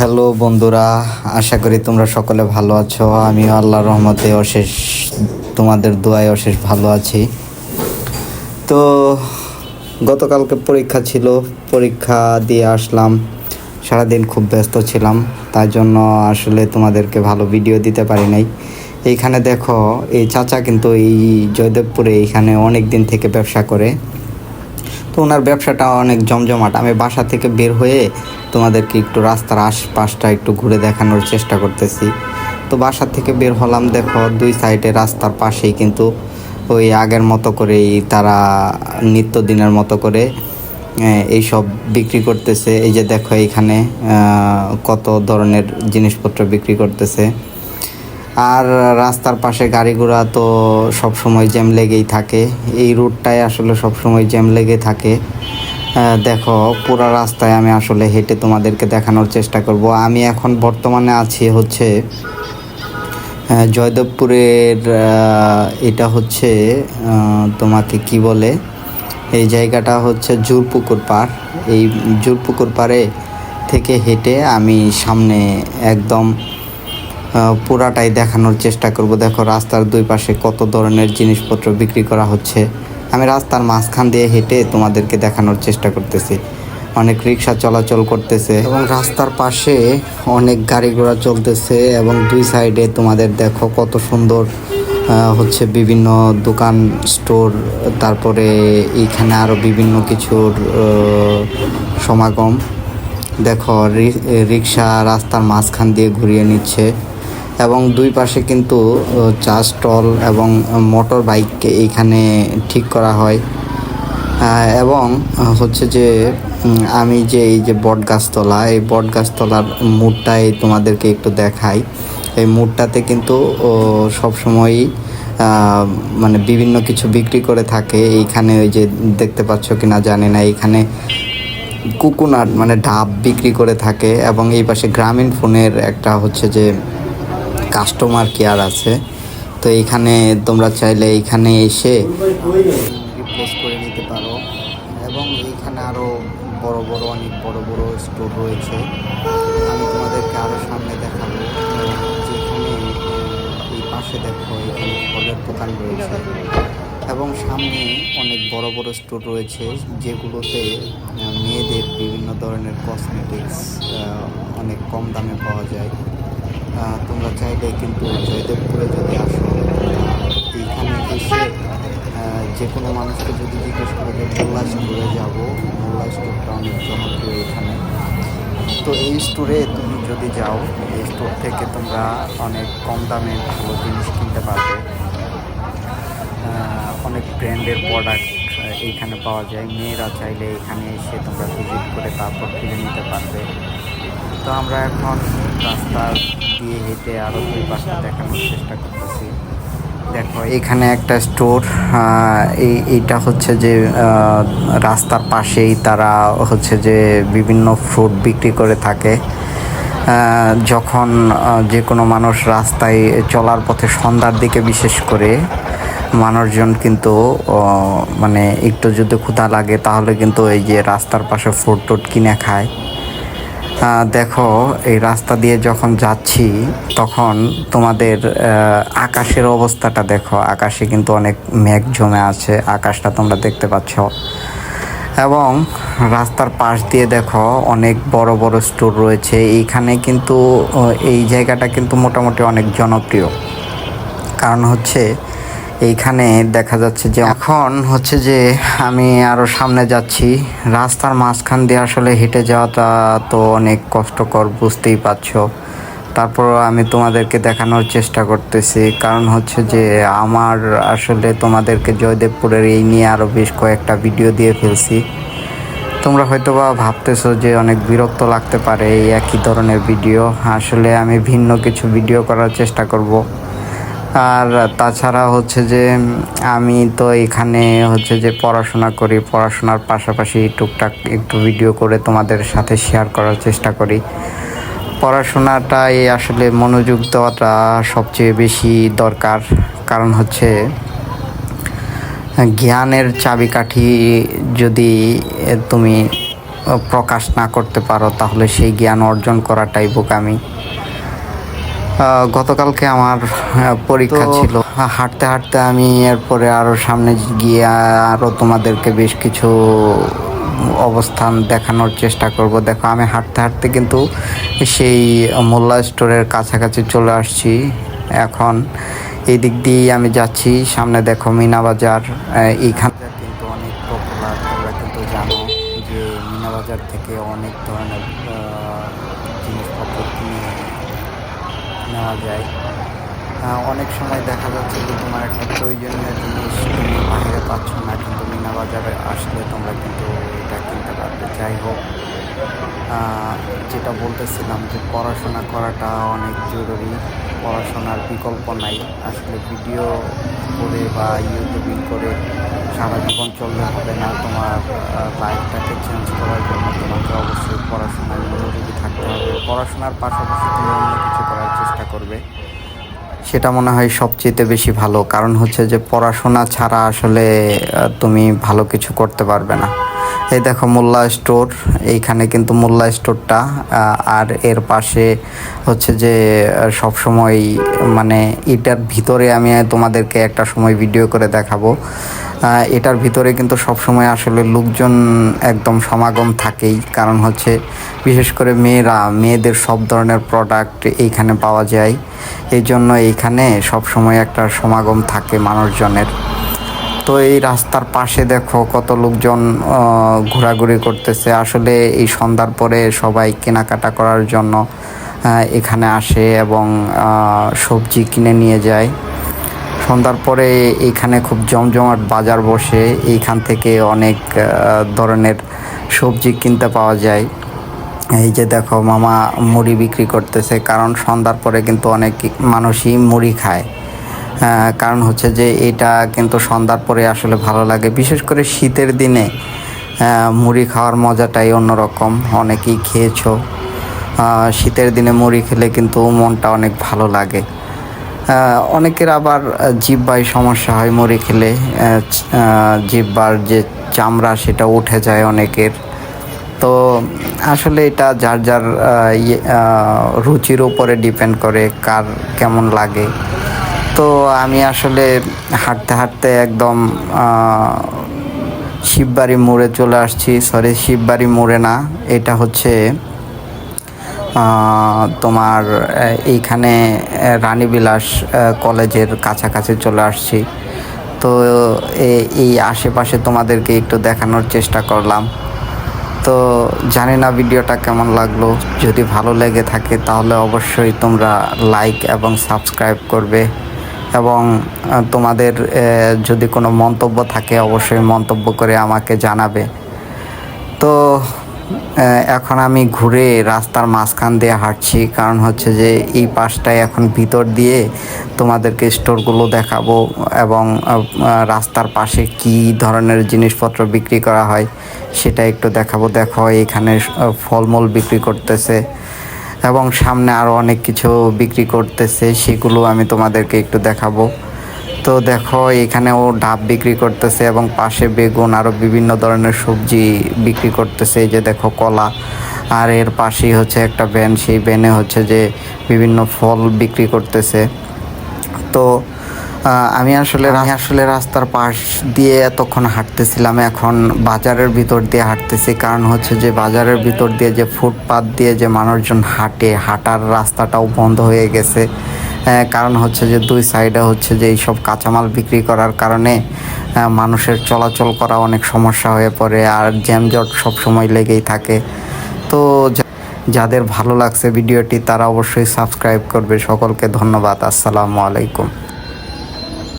Hello বন্ধুরা, আশা করি তোমরা সকলে ভালো আছো। আমিও আল্লাহ রহমতে অশেষ, তোমাদের দোয়ায় অশেষ ভালো আছি। তো গতকালকে পরীক্ষা ছিল, পরীক্ষা দিয়ে আসলাম। সারাদিন খুব ব্যস্ত ছিলাম, তাই জন্য আসলে তোমাদেরকে ভালো ভিডিও দিতে পারি নাই। এইখানে দেখো, এই চাচা কিন্তু এই জয়দেবপুরে এইখানে অনেক দিন থেকে ব্যবসা করে। ওনার ব্যবসাটা অনেক জমজমাট। আমি বাসা থেকে বের হয়ে তোমাদেরকে একটু রাস্তার আশপাশটা একটু ঘুরে দেখানোর চেষ্টা করতেছি। তো বাসা থেকে বের হলাম, দেখো দুই সাইডে রাস্তার পাশেই কিন্তু ওই আগের মতো করেই তারা নিত্যদিনের মতো করে এইসব বিক্রি করতেছে। এই যে দেখো এইখানে কত ধরনের জিনিসপত্র বিক্রি করতেছে। আর রাস্তার পাশে গাড়ি ঘোড়া তো সব সময় জ্যাম লেগেই থাকে। এই রুটটায় আসলে সব সময় জ্যাম লেগে থাকে। দেখো, পুরো রাস্তায় আমি আসলে হেঁটে তোমাদেরকে দেখানোর চেষ্টা করব। আমি এখন বর্তমানে আছি হচ্ছে জয়দেবপুরের এটা হচ্ছে তোমাকে কি বলে? এই জায়গাটা হচ্ছে জুরপুকুর পাড়। এই জুরপুকুর পাড়ে থেকে হেঁটে আমি সামনে একদম পুরাটাই দেখানোর চেষ্টা করব। দেখো, রাস্তার দুই পাশে কত ধরনের জিনিসপত্র বিক্রি করা হচ্ছে। আমি রাস্তার মাঝখান দিয়ে হেঁটে তোমাদেরকে দেখানোর চেষ্টা করতেছি। অনেক রিক্সা চলাচল করতেছে এবং রাস্তার পাশে অনেক গাড়ি ঘোড়া চলতেছে এবং দুই সাইডে তোমাদের দেখো কত সুন্দর হচ্ছে বিভিন্ন দোকান, স্টোর, তারপরে এইখানে আরও বিভিন্ন কিছুর সমাগম। দেখো রিক্সা রাস্তার মাঝখান দিয়ে ঘুরিয়ে নিচ্ছে। এবং দুই পাশে কিন্তু চা স্টল এবং মোটর বাইক এইখানে ঠিক করা হয়। এবং হচ্ছে যে আমি যে এই যে বট গাছতলা এই বট গাছতলার মুডটাই তোমাদেরকে একটু দেখাই। এই মুডটাতে কিন্তু সব সময়ই মানে বিভিন্ন কিছু বিক্রি করে থাকে। এইখানে ওই যে দেখতে পাচ্ছ কি না জানি না, এইখানে কুকুনাট মানে ডাব বিক্রি করে থাকে। এবং এই পাশে গ্রামীণ ফোনের একটা হচ্ছে যে কাস্টমার কেয়ার আছে। তো এইখানে তোমরা চাইলে এইখানে এসে রিপ্লেস করে নিতে পারো। এবং এইখানে আরও বড় বড়, অনেক বড় বড় স্টোর রয়েছে। আমি তোমাদেরকে আরও সামনে দেখাবো। যেখানে এই পাশে দেখো, এখানে ফলের দোকান রয়েছে। এবং সামনে অনেক বড় বড় স্টোর রয়েছে, যেগুলোতে মেয়েদের বিভিন্ন ধরনের কসমেটিক্স অনেক কম দামে পাওয়া যায়। তোমরা চাইলে কিন্তু জয়দেবপুরে যদি আসো, এইখানে এসে যে কোনো মানুষকে যদি জিজ্ঞেস করে যে, মোল্লা স্টোরে যাব? মোল্লা স্টোরটা অনেক জনপ্রিয় এখানে। তো এই স্টোরে তুমি যদি যাও, এই স্টোর থেকে তোমরা অনেক কম দামে ভালো জিনিস কিনতে পারবে। অনেক ব্র্যান্ডের প্রোডাক্ট এইখানে পাওয়া যায়। মেয়েরা চাইলে এখানে এসে তোমরা ভিজিট করে তারপর কিনে নিতে পারবে। তো আমরা এখন রাস্তা দিয়ে হেঁটে আরও দুই পাশটা দেখানোর চেষ্টা করতেছি। দেখো, এখানে একটা স্টোর এই, এইটা হচ্ছে যে রাস্তার পাশেই তারা হচ্ছে যে বিভিন্ন ফ্রুট বিক্রি করে থাকে। যখন যে কোনো মানুষ রাস্তায় চলার পথে সন্ধ্যার দিকে বিশেষ করে, মানুষজন কিন্তু মানে একটু যদি ক্ষুধা লাগে, তাহলে কিন্তু এই যে রাস্তার পাশে ফ্রুট টুট কিনে খায়। দেখো, এই রাস্তা দিয়ে যখন যাচ্ছি, তখন তোমাদের আকাশের অবস্থাটা দেখো। আকাশে কিন্তু অনেক মেঘ জমে আছে। আকাশটা তোমরা দেখতে পাচ্ছ। এবং রাস্তার পাশ দিয়ে দেখো, অনেক বড় বড় স্টোর রয়েছে। এইখানে কিন্তু এই জায়গাটা কিন্তু মোটামুটি অনেক জনপ্রিয়। কারণ হচ্ছে এইখানে দেখা যাচ্ছে যে এখন হচ্ছে যে আমি আরও সামনে যাচ্ছি। রাস্তার মাঝখান দিয়ে আসলে হেঁটে যাওয়াটা তো অনেক কষ্টকর, বুঝতেই পারছ। তারপর আমি তোমাদেরকে দেখানোর চেষ্টা করতেছি। কারণ হচ্ছে যে আমার আসলে তোমাদেরকে জয়দেবপুরের এই নিয়ে আরও বেশ কয়েকটা ভিডিও দিয়ে ফেলছি। তোমরা হয়তো বা ভাবতেছো যে অনেক বিরক্ত লাগতে পারে এই একই ধরনের ভিডিও। আসলে আমি ভিন্ন কিছু ভিডিও করার চেষ্টা করব। আর তাছাড়া হচ্ছে যে, আমি তো এখানে হচ্ছে যে পড়াশোনা করি, পড়াশোনার পাশাপাশি টুকটাক একটু ভিডিও করে তোমাদের সাথে শেয়ার করার চেষ্টা করি। পড়াশোনাটাই আসলে মনোযোগ দেওয়াটা সবচেয়ে বেশি দরকার, কারণ হচ্ছে জ্ঞানের চাবিকাঠি যদি তুমি প্রকাশ না করতে পারো, তাহলে সেই জ্ঞান অর্জন করাটাই বোকামি। গতকালকে আমার পরীক্ষা ছিল। হাঁটতে হাঁটতে আমি এরপরে আরও সামনে গিয়ে আরও তোমাদেরকে বেশ কিছু অবস্থান দেখানোর চেষ্টা করব। দেখো আমি হাঁটতে হাঁটতে কিন্তু সেই মোল্লা স্টোরের কাছাকাছি চলে আসছি। এখন এই দিক দিয়েই আমি যাচ্ছি। সামনে দেখো মিনা বাজার এইখান অনেক সময় দেখা যাচ্ছে যে তোমার একটা প্রয়োজনীয় জিনিস তুমি বাইরে পাচ্ছ না, কিন্তু মিনা বাজারে আসলে তোমরা কিন্তু এটা কিনতে পারবে। যাই হোক যেটা বলতেছিলাম যে পড়াশোনা করাটা অনেক জরুরি, পড়াশোনার বিকল্প নাই। আসলে ভিডিও করে বা ইউটিউবিং করে সারা জীবন চললে হবে না। তোমার লাইফটাকে চেঞ্জ করার জন্য তোমাকে অবশ্যই পড়াশোনায় মনোযোগী থাকতে হবে। পড়াশোনার পাশাপাশি তুমি অন্য কিছু করার চেষ্টা করবে। সেটা মনে হয় সবচেয়ে বেশি ভালো। কারণ হচ্ছে যে পড়াশোনা ছাড়া আসলে তুমি ভালো কিছু করতে পারবে না। এই দেখো মোল্লা স্টোর, এইখানে কিন্তু মোল্লা স্টোরটা আর এর পাশে হচ্ছে যে সব সময় মানে এটার ভিতরে আমি তোমাদেরকে একটা সময় ভিডিও করে দেখাবো। এটার ভিতরে কিন্তু সব সময় আসলে লোকজন একদম সমাগম থাকেই। কারণ হচ্ছে বিশেষ করে মেয়েরা, মেয়েদের সব ধরনের প্রোডাক্ট এইখানে পাওয়া যায়। এই জন্য এইখানে সব সময় একটা সমাগম থাকে মানুষজনের। তো এই রাস্তার পাশে দেখো কত লোকজন ঘোরাঘুরি করতেছে। আসলে এই সন্ধ্যার পরে সবাই কেনাকাটা করার জন্য এখানে আসে এবং সবজি কিনে নিয়ে যায়। সন্ধ্যার পরে এখানে খুব জমজমাট বাজার বসে, এইখান থেকে অনেক ধরনের সবজি কিনতে পাওয়া যায়। এই যে দেখো, মামা মুড়ি বিক্রি করতেছে, কারণ সন্ধ্যার পরে কিন্তু অনেক মানুষই মুড়ি খায়। কারণ হচ্ছে যে এটা কিন্তু সন্ধ্যার পরে আসলে ভালো লাগে। বিশেষ করে শীতের দিনে মুড়ি খাওয়ার মজাটাই অন্যরকম। অনেকেই খেয়েছো। শীতের দিনে মুড়ি খেলে কিন্তু মনটা অনেক ভালো লাগে। অনেকের আবার আহ, জিহ্বায় সমস্যা হয় মরে খেলে জিহ্বার যে চামড়া সেটা উঠে যায় অনেকের। তো আসলে এটা যার যার ইয়ে, রুচির উপরে ডিপেন্ড করে কার কেমন লাগে। তো আমি আসলে হাঁটতে হাঁটতে একদম শিববাড়ি মোড়ে চলে আসছি। সরি শিববাড়ি মোড়ে না এটা হচ্ছে তোমার এইখানে রানীবিলাস কলেজের কাছাকাছি চলে আসছি। তো এই আশেপাশে তোমাদেরকে একটু দেখানোর চেষ্টা করলাম। তো, জানি না ভিডিওটা কেমন লাগল। যদি ভালো লেগে থাকে, তাহলে অবশ্যই তোমরা লাইক এবং সাবস্ক্রাইব করবে। এবং তোমাদের যদি কোনো মন্তব্য থাকে, অবশ্যই মন্তব্য করে আমাকে জানাবে। তো এখন আমি ঘুরে রাস্তার মাঝখান দিয়ে হাঁটছি। কারণ হচ্ছে যে এই পাশটায় এখন ভিতর দিয়ে তোমাদেরকে স্টোরগুলো দেখাবো এবং রাস্তার পাশে কি ধরনের জিনিসপত্র বিক্রি করা হয় সেটা একটু দেখাবো। দেখো, এখানে ফলমূল বিক্রি করতেছে এবং সামনে আরও অনেক কিছু বিক্রি করতেছে, সেগুলো আমি তোমাদেরকে একটু দেখাবো। তো দেখো এখানেও ডাব বিক্রি করতেছে এবং পাশে বেগুন আরও বিভিন্ন ধরনের সবজি বিক্রি করতেছে। যে দেখো, কলা। আর এর পাশেই হচ্ছে একটা ভ্যান। সেই ভ্যানে হচ্ছে যে বিভিন্ন ফল বিক্রি করতেছে। তো আমি আসলে আমি আসলে রাস্তার পাশ দিয়ে এতক্ষণ হাঁটতেছিলাম। এখন বাজারের ভিতর দিয়ে হাঁটতেছি। কারণ হচ্ছে যে বাজারের ভিতর দিয়ে যে ফুটপাত দিয়ে যে মানুষজন হাঁটে, হাঁটার রাস্তাটাও বন্ধ হয়ে গেছে। কারণ হচ্ছে যে দুই সাইডে হচ্ছে যে এইসব কাঁচামাল বিক্রি করার কারণে মানুষের চলাচল করা অনেক সমস্যা হয়ে পড়ে আর জ্যামজট সব সময় লেগেই থাকে। তো যাদের ভালো লাগছে ভিডিওটি, তারা অবশ্যই সাবস্ক্রাইব করবে। সকলকে ধন্যবাদ। আসসালামু আলাইকুম।